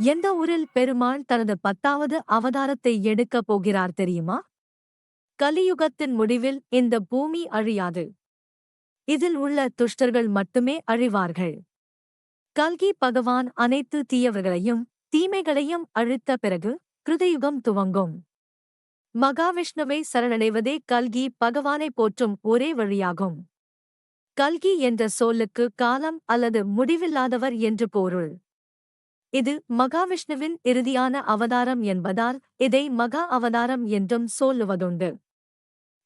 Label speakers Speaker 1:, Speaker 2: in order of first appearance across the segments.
Speaker 1: எந்த ஊரில் பெருமாள் தனது பத்தாவது அவதாரத்தை எடுக்கப் போகிறார் தெரியுமா? கலியுகத்தின் முடிவில் இந்த பூமி அழியாது. இதில் உள்ள துஷ்டர்கள் மட்டுமே அழிவார்கள். கல்கி பகவான் அனைத்து தீயவர்களையும் தீமைகளையும் அழித்த பிறகு கிருதயுகம் துவங்கும். மகாவிஷ்ணுவை சரணடைவதே கல்கி பகவானை போற்றும் ஒரே வழியாகும். கல்கி என்ற சொல்லுக்கு காலம் அல்லது முடிவில்லாதவர் என்று பொருள். இது மகாவிஷ்ணுவின் இறுதியான அவதாரம் என்பதால் இதை மகா அவதாரம் என்றும் சொல்லுவதுண்டு.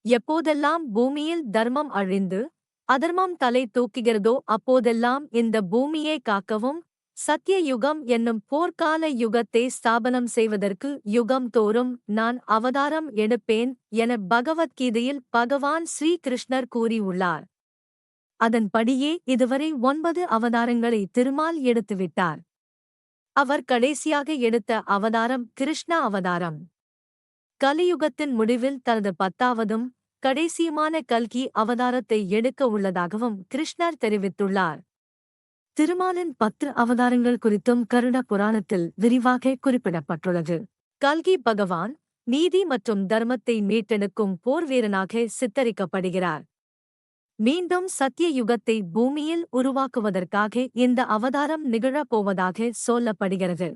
Speaker 1: எப்போதெல்லாம் பூமியில் தர்மம் அழிந்து அதர்மம் தலை தூக்குகிறதோ அப்போதெல்லாம் இந்த பூமியை காக்கவும் சத்திய யுகம் என்னும் போர்க்கால யுகத்தை ஸ்தாபனம் செய்வதற்கு யுகம் தோறும் நான் அவதாரம் எடுப்பேன் என பகவத்கீதையில் பகவான் ஸ்ரீகிருஷ்ணர் கூறியுள்ளார். அதன்படியே இதுவரை ஒன்பது அவதாரங்களை திருமால் எடுத்துவிட்டார். அவர் கடைசியாக எடுத்த அவதாரம் கிருஷ்ண அவதாரம். கலியுகத்தின் முடிவில் தனது பத்தாவதும் கடைசியுமான கல்கி அவதாரத்தை எடுக்க உள்ளதாகவும் கிருஷ்ணர் தெரிவித்துள்ளார். திருமாலின் பத்து அவதாரங்கள் குறித்தும் கருட புராணத்தில் விரிவாக குறிப்பிடப்பட்டுள்ளது. கல்கி பகவான் நீதி மற்றும் தர்மத்தை மீட்டெடுக்கும் போர் வீரனாக சித்தரிக்கப்படுகிறார். மீண்டும் சத்திய யுகத்தை பூமியில் உருவாக்குவதற்காக இந்த அவதாரம் நிகழப்போவதாக சொல்லப்படுகிறது.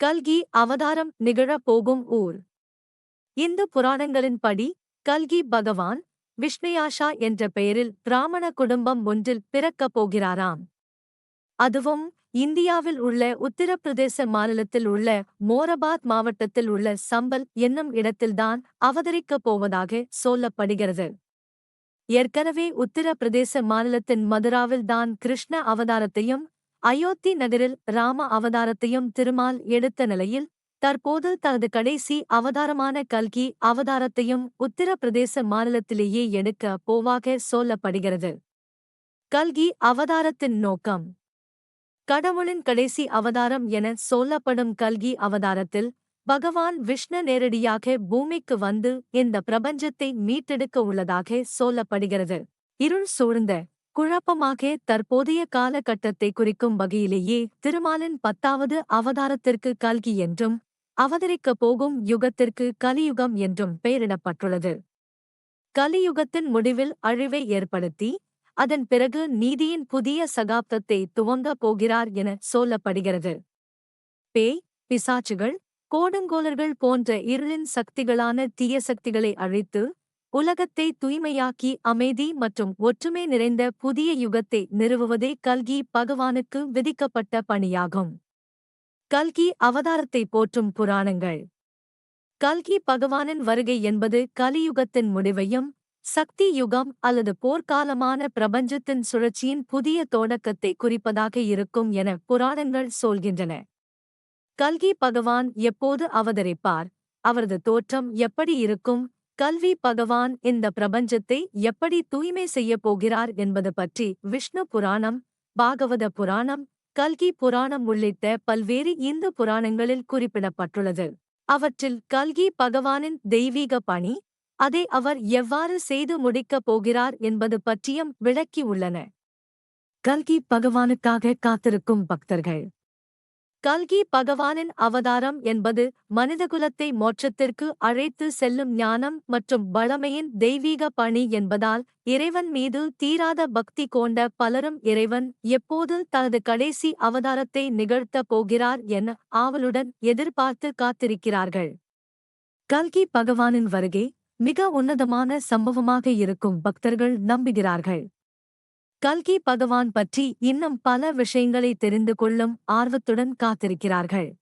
Speaker 1: கல்கி அவதாரம் நிகழப்போகும் ஊர். இந்து புராணங்களின்படி கல்கி பகவான் விஷ்ணுயாஷா என்ற பெயரில் பிராமண குடும்பம் ஒன்றில் பிறக்கப் போகிறாராம். அதுவும் இந்தியாவில் உள்ள உத்தரப்பிரதேச மாநிலத்தில் உள்ள மோரபாத் மாவட்டத்தில் உள்ள சம்பல் என்னும் இடத்தில்தான் அவதரிக்கப் போவதாக சொல்லப்படுகிறது. ஏற்கனவே உத்தரப்பிரதேச மாநிலத்தின் மதுராவில் தான் கிருஷ்ண அவதாரத்தையும் அயோத்தி நகரில் ராம அவதாரத்தையும் திருமால் எடுத்த நிலையில் தற்போது தனது கடைசி அவதாரமான கல்கி அவதாரத்தையும் உத்தரப்பிரதேச மாநிலத்திலேயே எடுக்க போவாக சொல்லப்படுகிறது. கல்கி அவதாரத்தின் நோக்கம். கடவுளின் கடைசி அவதாரம் என சொல்லப்படும் கல்கி அவதாரத்தில் பகவான் விஷ்ணு நேரடியாக பூமிக்கு வந்து இந்த பிரபஞ்சத்தை மீட்டெடுக்க உள்ளதாக சொல்லப்படுகிறது. இருள் சூழ்ந்த குழப்பமாக தற்போதைய காலகட்டத்தை குறிக்கும் வகையிலேயே திருமாலின் பத்தாவது அவதாரத்திற்கு கல்கி என்றும் அவதரிக்கப் போகும் யுகத்திற்கு கலியுகம் என்றும் பெயரிடப்பட்டுள்ளது. கலியுகத்தின் முடிவில் அழிவை ஏற்படுத்தி அதன் பிறகு நீதியின் புதிய சகாப்தத்தை துவங்கப் போகிறார் என சொல்லப்படுகிறது. பேய் பிசாச்சுகள் கோடுங்கோலர்கள் போன்ற இருளின் சக்திகளான தீய சக்திகளை அழித்து உலகத்தை தூய்மையாக்கி அமைதி மற்றும் ஒற்றுமை நிறைந்த புதிய யுகத்தை நிறுவுவதே கல்கி பகவானுக்கு விதிக்கப்பட்ட பணியாகும். கல்கி அவதாரத்தை போற்றும் புராணங்கள். கல்கி பகவானின் வருகை என்பது கலியுகத்தின் முடிவையும் சக்தி யுகம் அல்லது போர்க்காலமான பிரபஞ்சத்தின் சுழற்சியின் புதிய தொடக்கத்தை குறிப்பதாக இருக்கும் என புராணங்கள் சொல்கின்றன. கல்கி பகவான் எப்போது அவதரிப்பார்? அவரது தோற்றம் எப்படி இருக்கும்? கல்வி பகவான் இந்த பிரபஞ்சத்தை எப்படி தூய்மை செய்யப் போகிறார் என்பது பற்றி விஷ்ணு புராணம் பாகவத புராணம் கல்கி புராணம் உள்ளிட்ட பல்வேறு இந்து புராணங்களில் குறிப்பிடப்பட்டுள்ளது. அவற்றில் கல்கி பகவானின் தெய்வீக பணி அதை அவர் எவ்வாறு செய்து முடிக்கப் போகிறார் என்பது பற்றியும் விளக்கியுள்ளன. கல்கி பகவானுக்காக காத்திருக்கும் பக்தர்கள். கல்கி பகவானின் அவதாரம் என்பது மனிதகுலத்தை மோட்சத்திற்கு அழைத்து செல்லும் ஞானம் மற்றும் வளமையின் தெய்வீக பணி என்பதால் இறைவன் மீது தீராத பக்தி கொண்ட பலரும் இறைவன் எப்போது தனது கடைசி அவதாரத்தை நிகழ்த்தப் போகிறார் என ஆவலுடன் எதிர்பார்த்து காத்திருக்கிறார்கள். கல்கி பகவானின் வருகை மிக உன்னதமான சம்பவமாக இருக்கும் பக்தர்கள் நம்புகிறார்கள். கல்கி பகவான் பற்றி இன்னும் பல விஷயங்களை தெரிந்து கொள்ளும் ஆர்வத்துடன் காத்திருக்கிறார்கள்.